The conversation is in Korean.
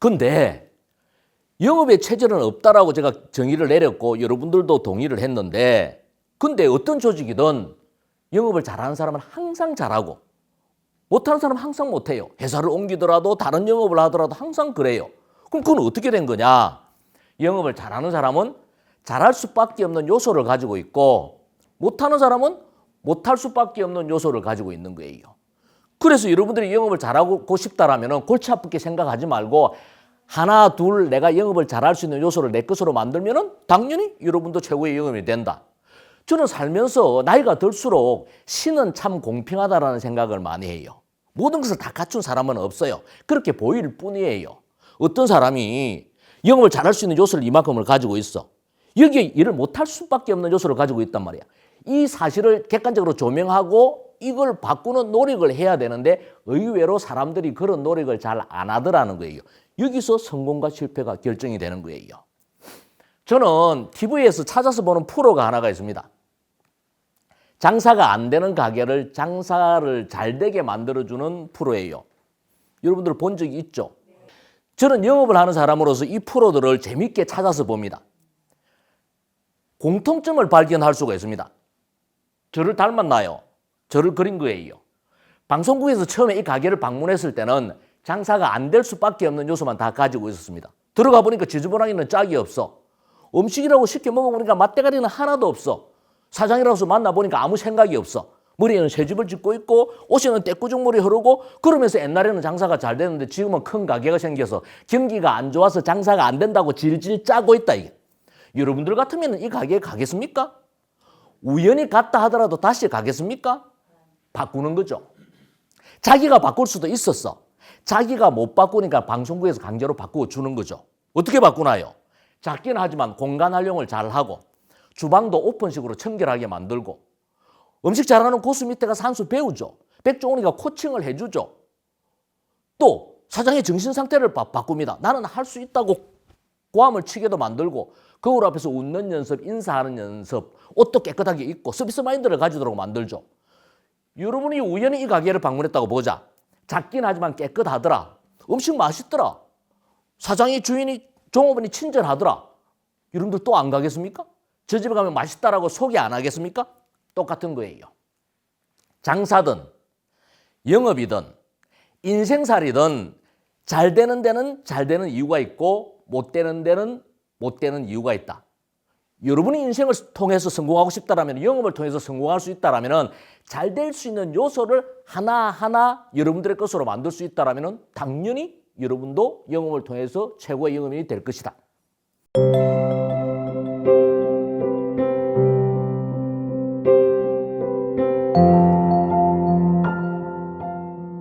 근데 영업의 체질은 없다라고 제가 정의를 내렸고 여러분들도 동의를 했는데 근데 어떤 조직이든 영업을 잘하는 사람은 항상 잘하고 못하는 사람은 항상 못해요. 회사를 옮기더라도 다른 영업을 하더라도 항상 그래요. 그럼 그건 어떻게 된 거냐? 영업을 잘하는 사람은 잘할 수밖에 없는 요소를 가지고 있고 못하는 사람은 못할 수밖에 없는 요소를 가지고 있는 거예요. 그래서 여러분들이 영업을 잘하고 싶다라면 골치 아프게 생각하지 말고 하나 둘 내가 영업을 잘할 수 있는 요소를 내 것으로 만들면은 당연히 여러분도 최고의 영업이 된다. 저는 살면서 나이가 들수록 신은 참 공평하다라는 생각을 많이 해요. 모든 것을 다 갖춘 사람은 없어요. 그렇게 보일 뿐이에요. 어떤 사람이 영업을 잘할 수 있는 요소를 이만큼을 가지고 있어. 여기에 일을 못할 수밖에 없는 요소를 가지고 있단 말이야. 이 사실을 객관적으로 조명하고 이걸 바꾸는 노력을 해야 되는데 의외로 사람들이 그런 노력을 잘 안 하더라는 거예요. 여기서 성공과 실패가 결정이 되는 거예요. 저는 TV에서 찾아서 보는 프로가 하나가 있습니다. 장사가 안 되는 가게를 장사를 잘 되게 만들어주는 프로예요. 여러분들 본 적이 있죠? 저는 영업을 하는 사람으로서 이 프로들을 재밌게 찾아서 봅니다. 공통점을 발견할 수가 있습니다. 저를 닮았나요? 저를 그린 거예요. 방송국에서 처음에 이 가게를 방문했을 때는 장사가 안 될 수밖에 없는 요소만 다 가지고 있었습니다. 들어가 보니까 지저분하기는 짝이 없어. 음식이라고 쉽게 먹어보니까 맛대가리는 하나도 없어. 사장이라서 만나보니까 아무 생각이 없어. 머리에는 새집을 짓고 있고 옷에는 떼꾸중물이 흐르고 그러면서 옛날에는 장사가 잘 되는데 지금은 큰 가게가 생겨서 경기가 안 좋아서 장사가 안 된다고 질질 짜고 있다 이게. 여러분들 같으면 이 가게에 가겠습니까? 우연히 갔다 하더라도 다시 가겠습니까? 바꾸는 거죠. 자기가 바꿀 수도 있었어. 자기가 못 바꾸니까 방송국에서 강제로 바꾸어 주는 거죠. 어떻게 바꾸나요? 작긴 하지만 공간 활용을 잘 하고 주방도 오픈식으로 청결하게 만들고 음식 잘하는 고수 밑에가 산수 배우죠. 백종원이가 코칭을 해주죠. 또 사장의 정신 상태를 바, 바꿉니다. 나는 할 수 있다고 고함을 치게도 만들고 거울 앞에서 웃는 연습, 인사하는 연습, 옷도 깨끗하게 입고 서비스 마인드를 가지도록 만들죠. 여러분이 우연히 이 가게를 방문했다고 보자. 작긴 하지만 깨끗하더라. 음식 맛있더라. 사장이 주인이 종업원이 친절하더라. 여러분들 또 안 가겠습니까? 저 집에 가면 맛있다라고 소개 안 하겠습니까? 똑같은 거예요. 장사든 영업이든 인생살이든 잘 되는 데는 잘 되는 이유가 있고 못 되는 데는 못 되는 이유가 있다. 여러분이 인생을 통해서 성공하고 싶다라면 영업을 통해서 성공할 수 있다라면 잘 될 수 있는 요소를 하나하나 여러분들의 것으로 만들 수 있다라면 당연히 여러분도 영업을 통해서 최고의 영업인이 될 것이다.